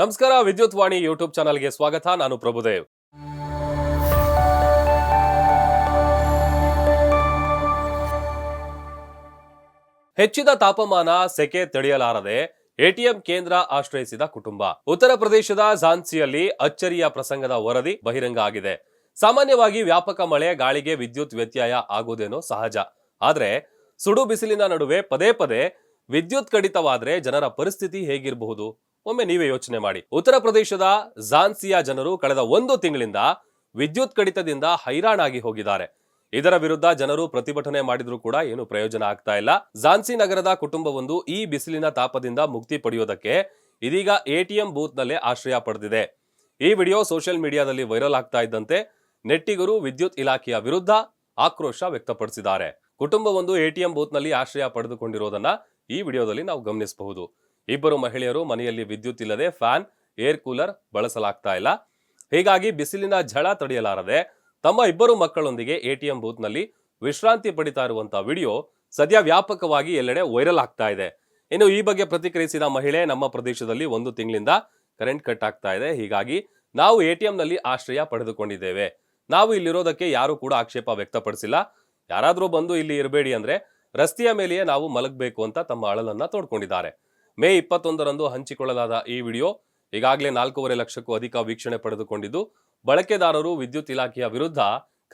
ನಮಸ್ಕಾರ, ವಿದ್ಯುತ್ ವಾಣಿ ಯೂಟ್ಯೂಬ್ ಚಾನಲ್ಗೆ ಸ್ವಾಗತ. ನಾನು ಪ್ರಭುದೇವ್. ಹೆಚ್ಚಿದ ತಾಪಮಾನ ಸೆಕೆ ತಡೆಯಲಾರದೆ ಎಟಿಎಂ ಕೇಂದ್ರ ಆಶ್ರಯಿಸಿದ ಕುಟುಂಬ. ಉತ್ತರ ಪ್ರದೇಶದ ಝಾನ್ಸಿಯಲ್ಲಿ ಅಚ್ಚರಿಯ ಪ್ರಸಂಗದ ವರದಿ ಬಹಿರಂಗ ಆಗಿದೆ. ಸಾಮಾನ್ಯವಾಗಿ ವ್ಯಾಪಕ ಮಳೆ, ಗಾಳಿಗೆ ವಿದ್ಯುತ್ ವ್ಯತ್ಯಯ ಆಗುವುದೇನೋ ಸಹಜ. ಆದ್ರೆ ಸುಡು ಬಿಸಿಲಿನ ನಡುವೆ ಪದೇ ಪದೇ ವಿದ್ಯುತ್ ಕಡಿತವಾದರೆ ಜನರ ಪರಿಸ್ಥಿತಿ ಹೇಗಿರಬಹುದು? ಒಮ್ಮೆ ನೀವೇ ಯೋಚನೆ ಮಾಡಿ. ಉತ್ತರ ಪ್ರದೇಶದ ಝಾನ್ಸಿಯ ಜನರು ಕಳೆದ ಒಂದು ತಿಂಗಳಿಂದ ವಿದ್ಯುತ್ ಕಡಿತದಿಂದ ಹೈರಾಣಾಗಿ ಹೋಗಿದ್ದಾರೆ. ಇದರ ವಿರುದ್ಧ ಜನರು ಪ್ರತಿಭಟನೆ ಮಾಡಿದ್ರೂ ಕೂಡ ಏನು ಪ್ರಯೋಜನ ಆಗ್ತಾ ಇಲ್ಲ. ಝಾನ್ಸಿ ನಗರದ ಕುಟುಂಬವೊಂದು ಈ ಬಿಸಿಲಿನ ತಾಪದಿಂದ ಮುಕ್ತಿ ಪಡೆಯೋದಕ್ಕೆ ಇದೀಗ ಎಟಿಎಂ ಬೂತ್ ನಲ್ಲೇ ಆಶ್ರಯ ಪಡೆದಿದೆ. ಈ ವಿಡಿಯೋ ಸೋಷಿಯಲ್ ಮೀಡಿಯಾದಲ್ಲಿ ವೈರಲ್ ಆಗ್ತಾ ಇದ್ದಂತೆ ನೆಟ್ಟಿಗರು ವಿದ್ಯುತ್ ಇಲಾಖೆಯ ವಿರುದ್ಧ ಆಕ್ರೋಶ ವ್ಯಕ್ತಪಡಿಸಿದ್ದಾರೆ. ಕುಟುಂಬವೊಂದು ಎಟಿಎಂ ಬೂತ್ನಲ್ಲಿ ಆಶ್ರಯ ಪಡೆದುಕೊಂಡಿರೋದನ್ನ ಈ ವಿಡಿಯೋದಲ್ಲಿ ನಾವು ಗಮನಿಸಬಹುದು. ಇಬ್ಬರು ಮಹಿಳೆಯರು ಮನೆಯಲ್ಲಿ ವಿದ್ಯುತ್ ಇಲ್ಲದೆ ಫ್ಯಾನ್, ಏರ್ ಕೂಲರ್ ಬಳಸಲಾಗ್ತಾ ಇಲ್ಲ. ಹೀಗಾಗಿ ಬಿಸಿಲಿನ ಝಳ ತಡೆಯಲಾರದೆ ತಮ್ಮ ಇಬ್ಬರು ಮಕ್ಕಳೊಂದಿಗೆ ಎಟಿಎಂ ಬೂತ್ನಲ್ಲಿ ವಿಶ್ರಾಂತಿ ಪಡಿತಾ ಇರುವಂತಹ ವಿಡಿಯೋ ಸದ್ಯ ವ್ಯಾಪಕವಾಗಿ ಎಲ್ಲೆಡೆ ವೈರಲ್ ಆಗ್ತಾ ಇದೆ. ಇನ್ನು ಈ ಬಗ್ಗೆ ಪ್ರತಿಕ್ರಿಯಿಸಿದ ಮಹಿಳೆ, ನಮ್ಮ ಪ್ರದೇಶದಲ್ಲಿ ಒಂದು ತಿಂಗಳಿಂದ ಕರೆಂಟ್ ಕಟ್ ಆಗ್ತಾ ಇದೆ. ಹೀಗಾಗಿ ನಾವು ಎಟಿಎಂನಲ್ಲಿ ಆಶ್ರಯ ಪಡೆದುಕೊಂಡಿದ್ದೇವೆ. ನಾವು ಇಲ್ಲಿರೋದಕ್ಕೆ ಯಾರು ಕೂಡ ಆಕ್ಷೇಪ ವ್ಯಕ್ತಪಡಿಸಿಲ್ಲ. ಯಾರಾದರೂ ಬಂದು ಇಲ್ಲಿ ಇರಬೇಡಿ ಅಂದ್ರೆ ರಸ್ತೆಯ ಮೇಲೆಯೇ ನಾವು ಮಲಗಬೇಕು ಅಂತ ತಮ್ಮ ಅಳಲನ್ನ ತೋಡ್ಕೊಂಡಿದ್ದಾರೆ. ಮೇ ಇಪ್ಪತ್ತೊಂದರಂದು ಹಂಚಿಕೊಳ್ಳಲಾದ ಈ ವಿಡಿಯೋ ಈಗಾಗಲೇ ನಾಲ್ಕೂವರೆ ಲಕ್ಷಕ್ಕೂ ಅಧಿಕ ವೀಕ್ಷಣೆ ಪಡೆದುಕೊಂಡಿದ್ದು, ಬಳಕೆದಾರರು ವಿದ್ಯುತ್ ಇಲಾಖೆಯ ವಿರುದ್ಧ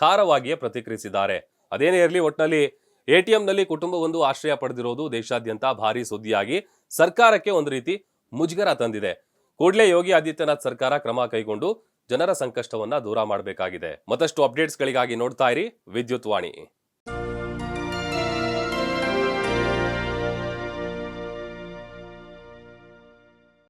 ಖಾರವಾಗಿಯೇ ಪ್ರತಿಕ್ರಿಯಿಸಿದ್ದಾರೆ. ಅದೇನೇ ಇರಲಿ ಒಟ್ಟಿನಲ್ಲಿ ಎಟಿಎಂನಲ್ಲಿ ಕುಟುಂಬವೊಂದು ಆಶ್ರಯ ಪಡೆದಿರೋದು ದೇಶಾದ್ಯಂತ ಭಾರೀ ಸುದ್ದಿಯಾಗಿ ಸರ್ಕಾರಕ್ಕೆ ಒಂದು ರೀತಿ ಮುಜುಗರ ತಂದಿದೆ. ಕೂಡಲೇ ಯೋಗಿ ಆದಿತ್ಯನಾಥ್ ಸರ್ಕಾರ ಕ್ರಮ ಕೈಗೊಂಡು ಜನರ ಸಂಕಷ್ಟವನ್ನ ದೂರ ಮಾಡಬೇಕಾಗಿದೆ. ಮತ್ತಷ್ಟು ಅಪ್ಡೇಟ್ಸ್ಗಳಿಗಾಗಿ ನೋಡ್ತಾ ಇರಿ ವಿದ್ಯುತ್ ವಾಣಿ.